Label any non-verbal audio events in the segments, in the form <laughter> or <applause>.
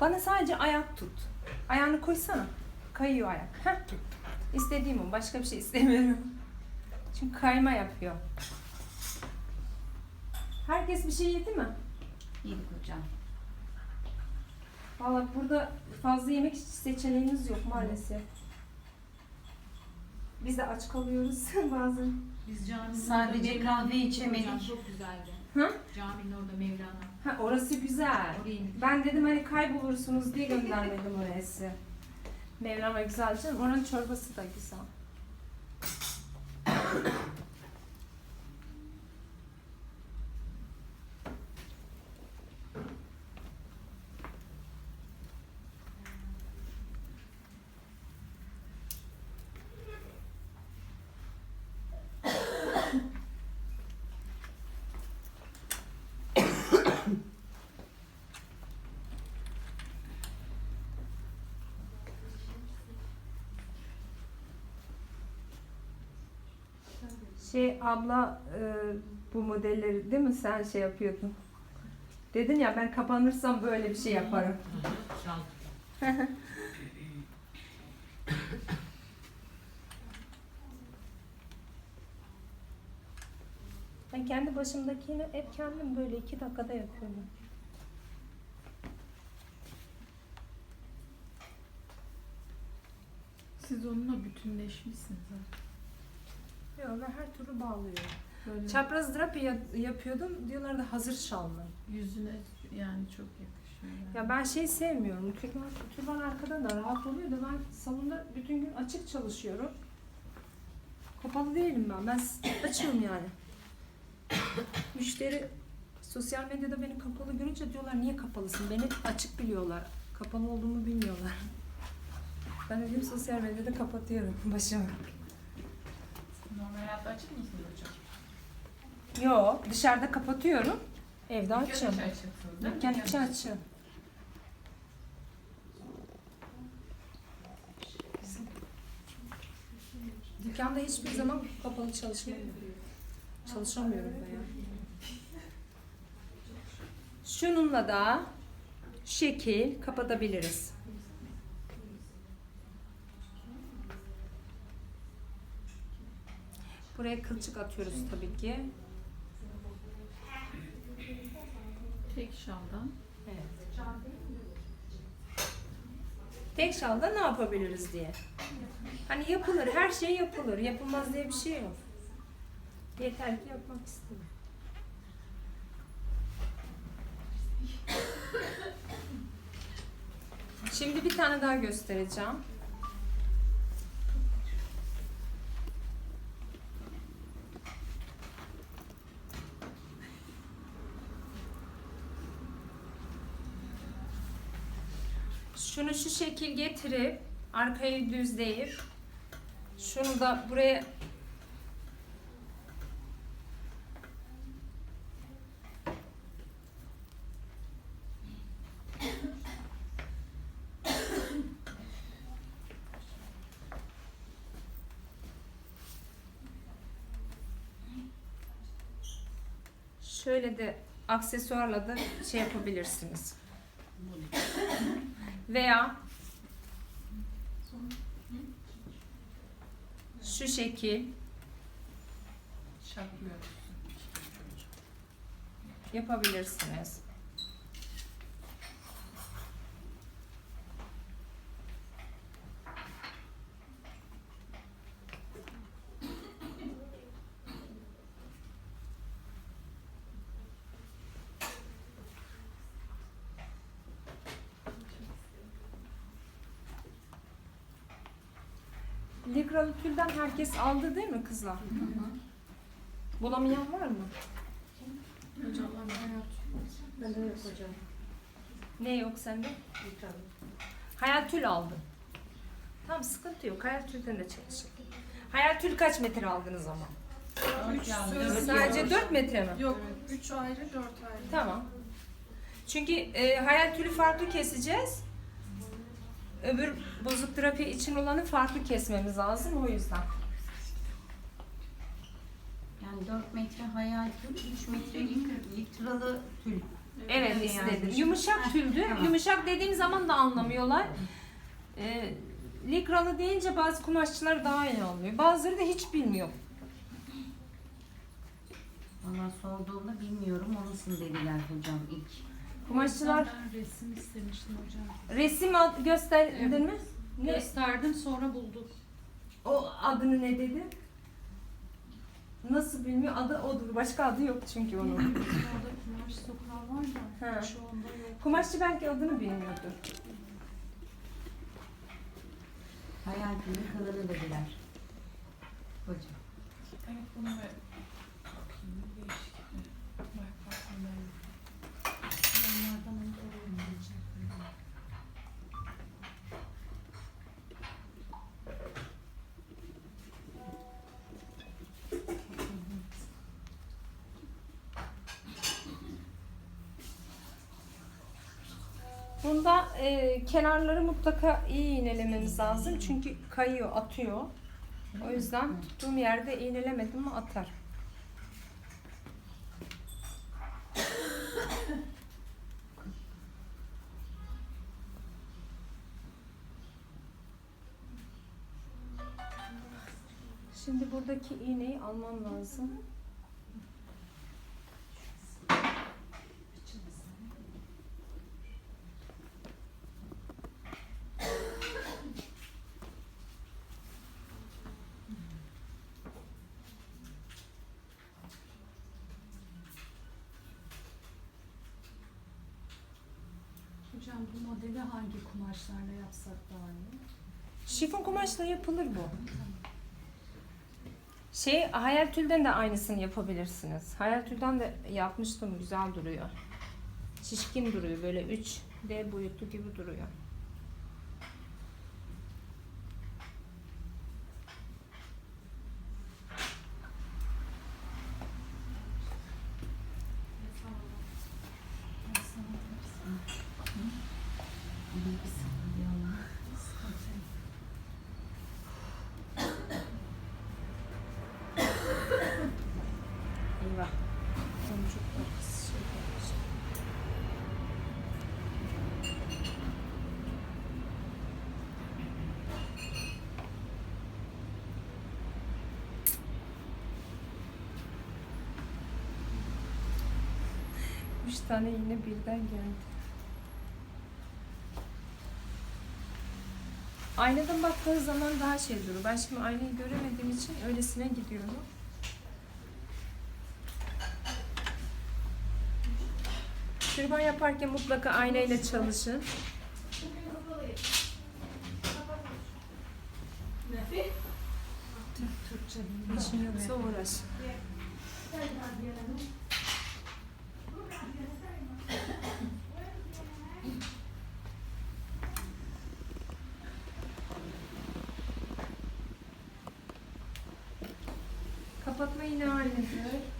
Bana sadece ayak tut. Ayağını koysana. Kayıyor ayak. Heh. İstediğim o. Başka bir şey istemiyorum. Çünkü kayma yapıyor. Herkes bir şey yedi mi? Yedik hocam. Valla burada fazla yemek seçeneğimiz yok maalesef. Biz de aç kalıyoruz <laughs> bazen. Biz caminin Sadece kahve içemedik. Çok güzeldi. Hı? Caminin orada Mevlana. Ha orası güzel. İndik. Ben dedim hani kaybolursunuz diye göndermedim size. Mevlana güzel canım. Oranın çorbası da güzel. Şey abla e, bu modelleri değil mi sen şey yapıyordun? Dedin ya ben kapanırsam böyle bir şey yaparım. <laughs> Ben kendi başımdakini hep kendim böyle iki dakikada yapıyorum. Siz onunla bütünleşmişsiniz zaten. Yok ben her türlü bağlıyorum. Böyle Çapraz drapi ya- yapıyordum. Diyorlar da hazır şal mı? yüzüne yani çok yakışıyor. Yani. Ya ben şey sevmiyorum. Türban, türban arkada da rahat oluyor da ben salonda bütün gün açık çalışıyorum. Kapalı değilim ben. Ben açığım yani. Müşteri sosyal medyada beni kapalı görünce diyorlar niye kapalısın? Beni açık biliyorlar. Kapalı olduğumu bilmiyorlar. Ben dedim sosyal medyada kapatıyorum <laughs> başımı. Normal hayatta açık mısınız hocam? Yo dışarıda kapatıyorum. Evde açığım. Dükkan açıksınız değil mi? Dükkan içi açığım. Dükkanda hiçbir zaman kapalı çalışmıyorum. Çalışamıyorum da ya. Şununla da şekil kapatabiliriz. Buraya kılçık atıyoruz tabii ki. Tek şaldan. Evet. Tek şalda ne yapabiliriz diye. Hani yapılır, her şey yapılır. Yapılmaz diye bir şey yok. Yeter ki yapmak istedim. Şimdi bir tane daha göstereceğim. Şunu şu şekil getirip arkayı düzleyip şunu da buraya şöyle de aksesuarla da şey yapabilirsiniz. Veya şu şekil yapabilirsiniz. Likralı tülden herkes aldı değil mi kızlar? Bulamayan var mı? Hocam ben hayat. Bende yok hocam. Ne yok sende? Hayal tül aldım. Tamam sıkıntı yok. Hayal tülden de çalışın. Hayal tül kaç metre aldınız ama? Üç Sadece 4 metre mi? Yok. Üç ayrı, dört ayrı. Tamam. Çünkü e, hayal tülü farklı keseceğiz. Öbür bozuk trafi için olanı farklı kesmemiz lazım o yüzden. Yani 4 metre hayal tül, 3 metre lit- litralı tül. Evet Öyle istedim. yazmış. Yumuşak tüldü. tamam. Yumuşak dediğim zaman da anlamıyorlar. Ee, likralı deyince bazı kumaşçılar daha iyi anlıyor. Bazıları da hiç bilmiyor. Valla sorduğumda bilmiyorum o nasıl dediler hocam ilk. Kumaşçılar Ben resim istemiştim hocam. resim ad- gösterdin mi? Ne? Gösterdim sonra bulduk. O adını ne dedi? Nasıl bilmiyor? Adı odur. Başka adı yok çünkü onun. Orada kumaş sokağı var da Ha. şu anda yok. Kumaşçı belki adını bilmiyordur. Hayal günü kalanı dediler. Hocam. Evet bunu ve Bunda e, kenarları mutlaka iyi iğnelememiz lazım. Çünkü kayıyor, atıyor. O yüzden tuttuğum yerde iğnelemedim mi atar. Şimdi buradaki iğneyi almam lazım. Hocam bu modeli hangi kumaşlarla yapsak daha iyi? Şifon kumaşla yapılır bu. Şey hayal tülden de aynısını yapabilirsiniz. Hayal tülden de yapmıştım güzel duruyor. Şişkin duruyor böyle 3D boyutlu gibi duruyor. 60 tane iğne birden geldi. Aynadan baktığı zaman daha şey durur. Ben şimdi aynayı göremediğim için öylesine gidiyorum. Türban yaparken mutlaka aynayla çalışın. Türkçe bilgin yoksa uğraş. Kapatma yine aynıdır.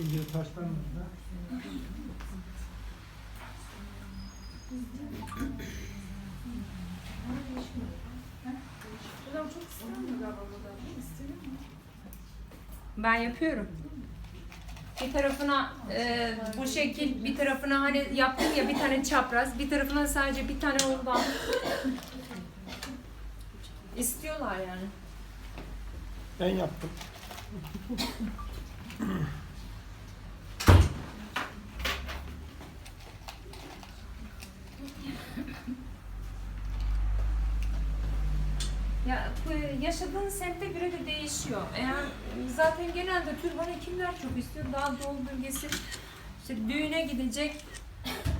İnce taştan da. Hocam çok istiyorum galiba burada. İstiyor mu? Ben yapıyorum. Bir tarafına e, bu şekil, bir tarafına hani yaptım ya bir tane çapraz, bir tarafına sadece bir tane oradan. İstiyorlar yani. Ben yaptım. Ya yaşadığın semte göre de değişiyor. Eğer zaten genelde türbanı kimler çok istiyor? Daha doğu bölgesi işte düğüne gidecek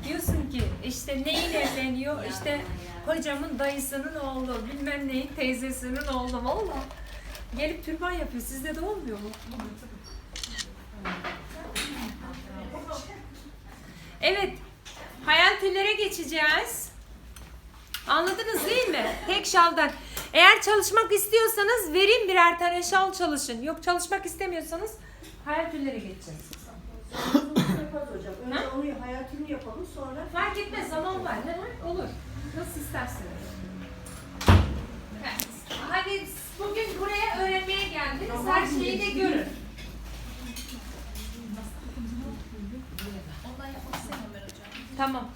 Diyorsun ki işte neyin evleniyor? İşte hocamın dayısının oğlu, bilmem neyin teyzesinin oğlu. Valla. Gelip türban yapıyor. Sizde de olmuyor mu? Evet. Hayal tüllere geçeceğiz. Anladınız değil mi? Tek şaldan. Eğer çalışmak istiyorsanız vereyim birer tane şal çalışın. Yok çalışmak istemiyorsanız hayal tüllere geçeceğiz. hocam. Önce Ha? onu hayatını yapalım sonra Fark etmez zaman var. Hı hı, Olur. Nasıl isterseniz. Evet. Hadi bugün buraya öğrenmeye geldiniz. Her şeyi de görün. Ondan yapmak istemiyorum ben hocam. Tamam.